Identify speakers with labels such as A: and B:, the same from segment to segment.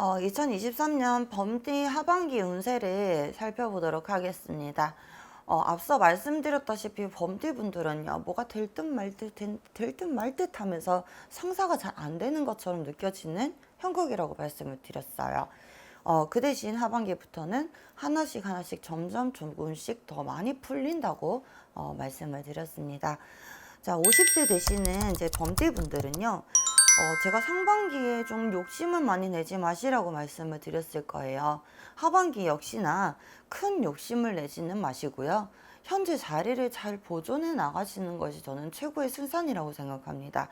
A: 어, 2023년 범띠 하반기 운세를 살펴보도록 하겠습니다. 어, 앞서 말씀드렸다시피 범띠 분들은요, 뭐가 될 듯 말 듯, 될 듯 말듯 하면서 성사가 잘 안 되는 것처럼 느껴지는 형국이라고 말씀을 드렸어요. 어, 그 대신 하반기부터는 하나씩 하나씩 점점 조금씩 더 많이 풀린다고 어, 말씀을 드렸습니다. 자, 50세 되시는 이제 범띠 분들은요, 어, 제가 상반기에 좀 욕심을 많이 내지 마시라고 말씀을 드렸을 거예요. 하반기 역시나 큰 욕심을 내지는 마시고요. 현재 자리를 잘 보존해 나가시는 것이 저는 최고의 승산이라고 생각합니다.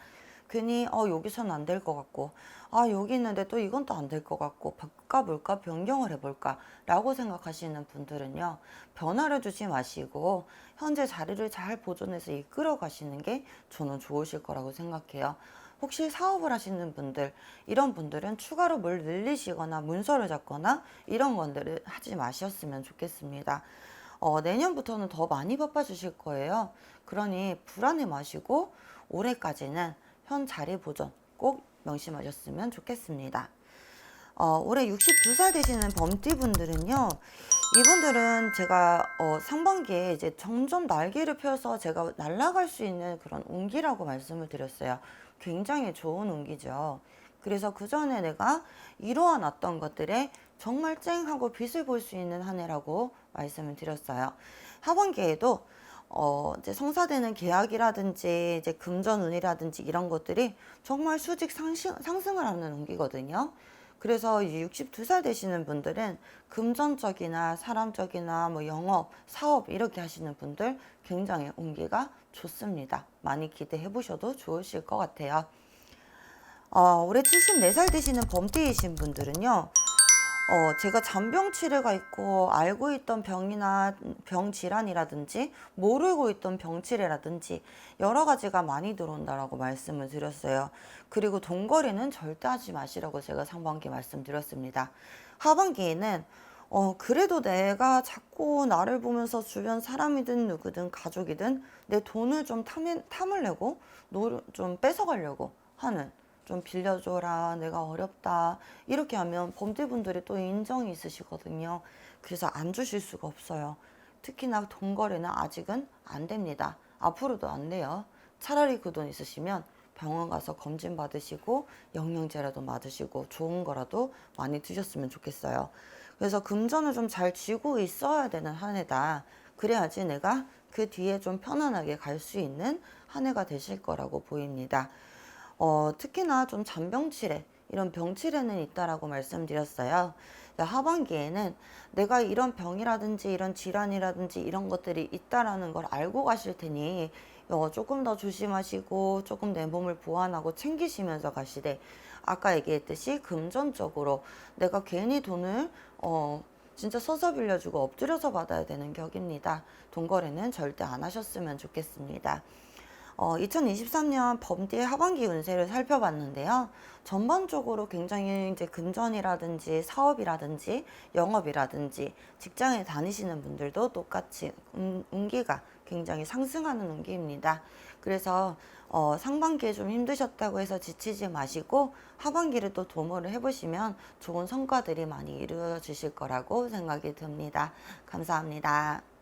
A: 괜히 어 여기선 안될 것 같고 아 여기 있는데 또 이건 또 안 될 것 같고 바꿔볼까 변경을 해볼까 라고 생각하시는 분들은요 변화를 주지 마시고 현재 자리를 잘 보존해서 이끌어 가시는 게 저는 좋으실 거라고 생각해요. 혹시 사업을 하시는 분들 이런 분들은 추가로 뭘 늘리시거나 문서를 잡거나 이런 것들을 하지 마셨으면 좋겠습니다. 어, 내년부터는 더 많이 바빠지실 거예요. 그러니 불안해 마시고 올해까지는 현 자리 보존 꼭 명심하셨으면 좋겠습니다. 어, 올해 62살 되시는 범띠 분들은요, 이분들은 제가 어, 상반기에 이제 점점 날개를 펴서 제가 날아갈 수 있는 그런 운기라고 말씀을 드렸어요. 굉장히 좋은 운기죠. 그래서 그 전에 내가 이루어 놨던 것들에 정말 쨍하고 빛을 볼 수 있는 한 해라고 말씀을 드렸어요. 하반기에도 어, 이제 성사되는 계약이라든지 이제 금전운이라든지 이런 것들이 정말 수직 상승, 상승을 하는 운기거든요. 그래서 62살 되시는 분들은 금전적이나 사람적이나 뭐 영업, 사업 이렇게 하시는 분들 굉장히 운기가 좋습니다. 많이 기대해 보셔도 좋으실 것 같아요. 어, 올해 74살 되시는 범띠이신 분들은요. 어, 제가 잔병 치레가 있고 알고 있던 병이나 병 질환이라든지 모르고 있던 병 치레라든지 여러 가지가 많이 들어온다라고 말씀을 드렸어요. 그리고 돈거래는 절대 하지 마시라고 제가 상반기 말씀드렸습니다. 하반기에는 어, 그래도 내가 자꾸 나를 보면서 주변 사람이든 누구든 가족이든 내 돈을 좀 탐, 탐을 내고 노, 좀 뺏어가려고 하는 좀 빌려줘라 내가 어렵다 이렇게 하면 범죄분들이 또 인정이 있으시거든요. 그래서 안 주실 수가 없어요. 특히나 돈 거래는 아직은 안 됩니다. 앞으로도 안 돼요. 차라리 그 돈 있으시면 병원 가서 검진 받으시고 영양제라도 맞으시고 좋은 거라도 많이 드셨으면 좋겠어요. 그래서 금전을 좀 잘 쥐고 있어야 되는 한 해다. 그래야지 내가 그 뒤에 좀 편안하게 갈 수 있는 한 해가 되실 거라고 보입니다. 어, 특히나 좀 잔병치레 이런 병치레는 있다라고 말씀드렸어요. 하반기에는 내가 이런 병이라든지 이런 질환이라든지 이런 것들이 있다라는 걸 알고 가실 테니 어, 조금 더 조심하시고 조금 내 몸을 보완하고 챙기시면서 가시되 아까 얘기했듯이 금전적으로 내가 괜히 돈을 어, 진짜 서서 빌려주고 엎드려서 받아야 되는 격입니다. 돈거래는 절대 안 하셨으면 좋겠습니다. 어, 2023년 범띠의 하반기 운세를 살펴봤는데요. 전반적으로 굉장히 이제 금전이라든지 사업이라든지 영업이라든지 직장에 다니시는 분들도 똑같이 운, 운기가 굉장히 상승하는 운기입니다. 그래서 어, 상반기에 좀 힘드셨다고 해서 지치지 마시고 하반기를 또 도모를 해보시면 좋은 성과들이 많이 이루어지실 거라고 생각이 듭니다. 감사합니다.